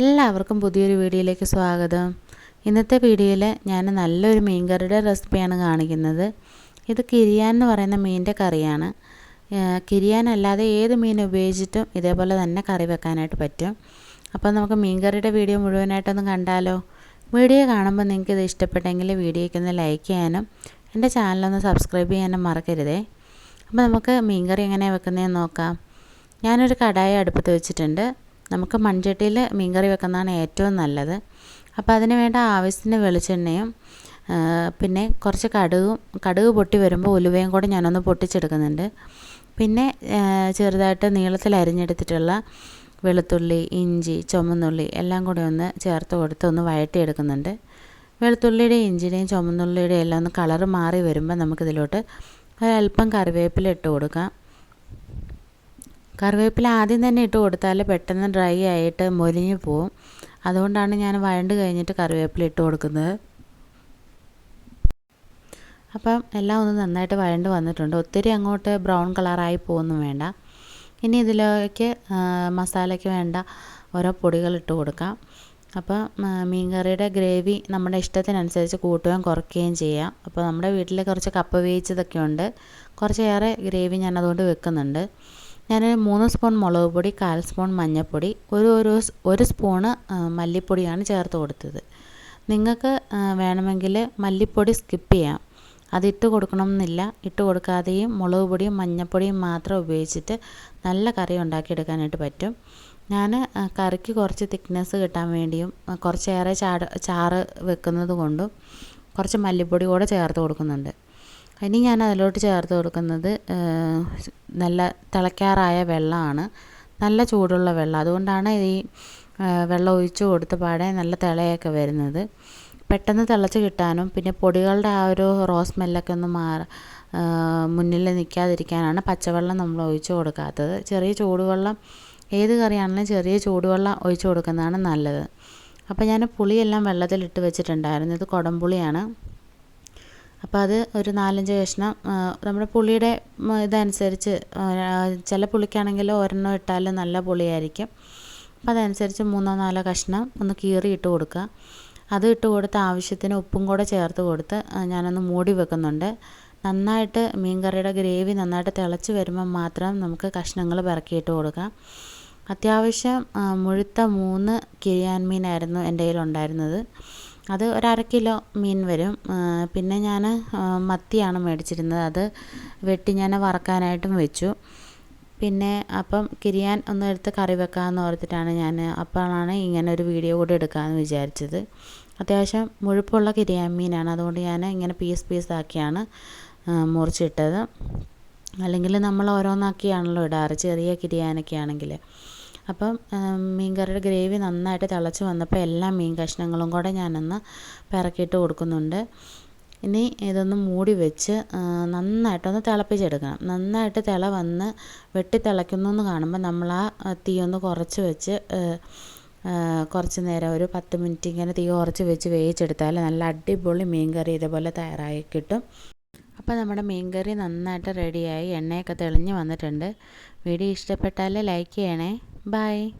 എല്ലാവർക്കും പുതിയൊരു വീഡിയോയിലേക്ക് സ്വാഗതം. ഇന്നത്തെ വീഡിയോയിൽ ഞാൻ നല്ലൊരു മീൻ കറിയുടെ റെസിപ്പിയാണ് കാണിക്കുന്നത്. ഇത് കിരിയാൻ എന്ന് പറയുന്ന മീനിന്റെ കറിയാണ്. കിരിയാൻ അല്ലാതെ ഏത് മീൻ ഉപയോഗിച്ചിട്ടും ഇതേപോലെ തന്നെ കറി വെക്കാനായിട്ട് പറ്റും. അപ്പോൾ നമുക്ക് മീൻ കറിയുടെ വീഡിയോ മുഴുവനായിട്ടൊന്ന് കണ്ടാലോ? വീഡിയോ കാണുമ്പോൾ നിങ്ങൾക്ക് ഇത് ഇഷ്ടപ്പെട്ടെങ്കിൽ വീഡിയോയ്ക്ക് ഒന്ന് ലൈക്ക് ചെയ്യാനും എന്റെ ചാനലൊന്ന് സബ്സ്ക്രൈബ് ചെയ്യാനും മറക്കരുതേ. അപ്പോൾ നമുക്ക് മീൻ കറി എങ്ങനെയാണ് വെക്കുന്നതെന്ന് നോക്കാം. ഞാനൊരു കടായി അടുപ്പത്ത് വെച്ചിട്ടുണ്ട്. നമുക്ക് മൺചട്ടിയിൽ മീൻകറി വെക്കുന്നതാണ് ഏറ്റവും നല്ലത്. അപ്പോൾ അതിന് വേണ്ട ആവശ്യത്തിന് വെളിച്ചെണ്ണയും പിന്നെ കുറച്ച് കടുകും കടുക് പൊട്ടി വരുമ്പോൾ ഉലുവയും കൂടെ ഞാനൊന്ന് പൊട്ടിച്ചെടുക്കുന്നുണ്ട്. പിന്നെ ചെറുതായിട്ട് നീളത്തിൽ അരിഞ്ഞെടുത്തിട്ടുള്ള വെളുത്തുള്ളി ഇഞ്ചി ചുമന്നുള്ളി എല്ലാം കൂടെ ഒന്ന് ചേർത്ത് കൊടുത്ത് ഒന്ന് വഴറ്റിയെടുക്കുന്നുണ്ട്. വെളുത്തുള്ളിയുടെയും ഇഞ്ചിയുടെയും ചുമന്നുള്ളിയുടെയും എല്ലാം ഒന്ന് കളറ് മാറി വരുമ്പോൾ നമുക്കിതിലോട്ട് ഒരല്പം കറിവേപ്പില ഇട്ട് കൊടുക്കാം. കറിവേപ്പില ആദ്യം തന്നെ ഇട്ട് കൊടുത്താൽ പെട്ടെന്ന് ഡ്രൈ ആയിട്ട് മൊരിഞ്ഞു പോവും. അതുകൊണ്ടാണ് ഞാൻ വഴണ്ട് കഴിഞ്ഞിട്ട് കറിവേപ്പില ഇട്ട് കൊടുക്കുന്നത്. അപ്പം എല്ലാം ഒന്ന് നന്നായിട്ട് വഴണ്ട് വന്നിട്ടുണ്ട്. ഒത്തിരി അങ്ങോട്ട് ബ്രൗൺ കളറായി പോകുന്നു വേണ്ട. ഇനി ഇതിലേക്ക് മസാലയ്ക്ക് വേണ്ട ഓരോ പൊടികൾ ഇട്ട് കൊടുക്കാം. അപ്പോൾ മീൻകറിയുടെ ഗ്രേവി നമ്മുടെ ഇഷ്ടത്തിനനുസരിച്ച് കൂട്ടുകയും കുറയ്ക്കുകയും ചെയ്യാം. അപ്പോൾ നമ്മുടെ വീട്ടിൽ കുറച്ച് കപ്പ വേവിച്ചതൊക്കെ ഉണ്ട്. കുറച്ചേറെ ഗ്രേവി ഞാൻ അതുകൊണ്ട് വെക്കുന്നുണ്ട്. ഞാൻ മൂന്ന് സ്പൂൺ മുളക് പൊടി കാൽ സ്പൂൺ മഞ്ഞൾപ്പൊടി ഒരു ഒരു ഒരു സ്പൂണ് മല്ലിപ്പൊടിയാണ് ചേർത്ത് കൊടുത്തത്. നിങ്ങൾക്ക് വേണമെങ്കിൽ മല്ലിപ്പൊടി സ്കിപ്പ് ചെയ്യാം. അതിട്ട് കൊടുക്കണമെന്നില്ല. ഇട്ട് കൊടുക്കാതെയും മുളക് പൊടിയും മഞ്ഞൾപ്പൊടിയും മാത്രം ഉപയോഗിച്ചിട്ട് നല്ല കറി ഉണ്ടാക്കിയെടുക്കാനായിട്ട് പറ്റും. ഞാൻ കറിക്ക് കുറച്ച് തിക്നെസ് കിട്ടാൻ വേണ്ടിയും കുറച്ചേറെ ചാട് ചാറ് വെക്കുന്നത് കൊണ്ടും കുറച്ച് മല്ലിപ്പൊടി കൂടെ ചേർത്ത് കൊടുക്കുന്നുണ്ട്. ഇനി ഞാൻ അതിലോട്ട് ചേർത്ത് കൊടുക്കുന്നത് നല്ല തിളയ്ക്കാറായ വെള്ളമാണ്. നല്ല ചൂടുള്ള വെള്ളം. അതുകൊണ്ടാണ് ഈ വെള്ളം ഒഴിച്ച് കൊടുത്ത പാടെ നല്ല തിളയൊക്കെ വരുന്നത്. പെട്ടെന്ന് തിളച്ച് കിട്ടാനും പിന്നെ പൊടികളുടെ ആ ഒരു റോസ് സ്മെല്ലൊക്കെ ഒന്ന് മാറി മുന്നിൽ നിൽക്കാതിരിക്കാനാണ് പച്ചവെള്ളം നമ്മൾ ഒഴിച്ച് കൊടുക്കാത്തത്. ചെറിയ ചൂടുവെള്ളം ഏത് കറിയാണെങ്കിലും ചെറിയ ചൂടുവെള്ളം ഒഴിച്ച് കൊടുക്കുന്നതാണ് നല്ലത്. അപ്പോൾ ഞാൻ പുളിയെല്ലാം വെള്ളത്തിലിട്ട് വെച്ചിട്ടുണ്ടായിരുന്നു. ഇത് കുടംപുളിയാണ്. അപ്പോൾ അത് ഒരു നാലഞ്ച് കഷ്ണം നമ്മുടെ പുളിയുടെ ഇതനുസരിച്ച് ചില പുളിക്കാണെങ്കിൽ ഒരെണ്ണം ഇട്ടാൽ നല്ല പുളിയായിരിക്കും. അപ്പോൾ അതനുസരിച്ച് മൂന്നോ നാലോ കഷ്ണം ഒന്ന് കീറി ഇട്ട് കൊടുക്കുക അത് ഇട്ട് കൊടുത്ത് ആവശ്യത്തിന് ഉപ്പും കൂടെ ചേർത്ത് കൊടുത്ത് ഞാനൊന്ന് മൂടി വെക്കുന്നുണ്ട്. നന്നായിട്ട് മീൻകറിയുടെ ഗ്രേവി നന്നായിട്ട് തിളച്ച് വരുമ്പോൾ മാത്രം നമുക്ക് കഷ്ണങ്ങൾ പിറക്കിയിട്ട് കൊടുക്കാം. അത്യാവശ്യം മുഴുത്ത മൂന്ന് കിരിയാൻ മീനായിരുന്നു എന്റെ കയ്യിലുണ്ടായിരുന്നത്. അത് ഒരു അര കിലോ മീൻ വരും. പിന്നെ ഞാൻ മത്തിയാണ് മേടിച്ചിരുന്നത്. അത് വെട്ടി ഞാൻ വറക്കാനായിട്ടും വെച്ചു. പിന്നെ അപ്പം കിരിയാൻ ഒന്ന് എടുത്ത് കറി വെക്കാമെന്ന് ഓർത്തിട്ടാണ് ഞാൻ അപ്പോഴാണ് ഇങ്ങനെ ഒരു വീഡിയോ കൂടി എടുക്കാമെന്ന് വിചാരിച്ചത്. അത്യാവശ്യം മുഴുപ്പുള്ള കിരിയാൻ മീനാണ്. അതുകൊണ്ട് ഞാൻ ഇങ്ങനെ പീസ് പീസാക്കിയാണ് മുറിച്ചിട്ടത്. അല്ലെങ്കിൽ നമ്മൾ ഓരോന്നാക്കിയാണല്ലോ ഇടാറ് ചെറിയ കിരിയാനൊക്കെ ആണെങ്കിൽ. അപ്പം മീൻകറിയുടെ ഗ്രേവി നന്നായിട്ട് തിളച്ച് വന്നപ്പോൾ എല്ലാ മീൻ കഷ്ണങ്ങളും കൂടെ ഞാനൊന്ന് പിറക്കിയിട്ട് കൊടുക്കുന്നുണ്ട്. ഇനി ഇതൊന്ന് മൂടി വെച്ച് നന്നായിട്ടൊന്ന് തിളപ്പിച്ചെടുക്കണം. നന്നായിട്ട് തിള വന്ന് വെട്ടി തിളയ്ക്കുന്നു എന്ന് കാണുമ്പോൾ നമ്മൾ ആ തീ ഒന്ന് കുറച്ച് വെച്ച് കുറച്ച് നേരം ഒരു പത്ത് മിനിറ്റ് ഇങ്ങനെ തീ കുറച്ച് വെച്ച് വേവിച്ചെടുത്താൽ നല്ല അടിപൊളി മീൻ കറി ഇതേപോലെ തയ്യാറായി കിട്ടും. അപ്പോൾ നമ്മുടെ മീൻ കറി നന്നായിട്ട് റെഡിയായി എണ്ണയൊക്കെ തെളിഞ്ഞ് വന്നിട്ടുണ്ട്. വീഡിയോ ഇഷ്ടപ്പെട്ടാൽ ലൈക്ക് ചെയ്യണേ. Bye.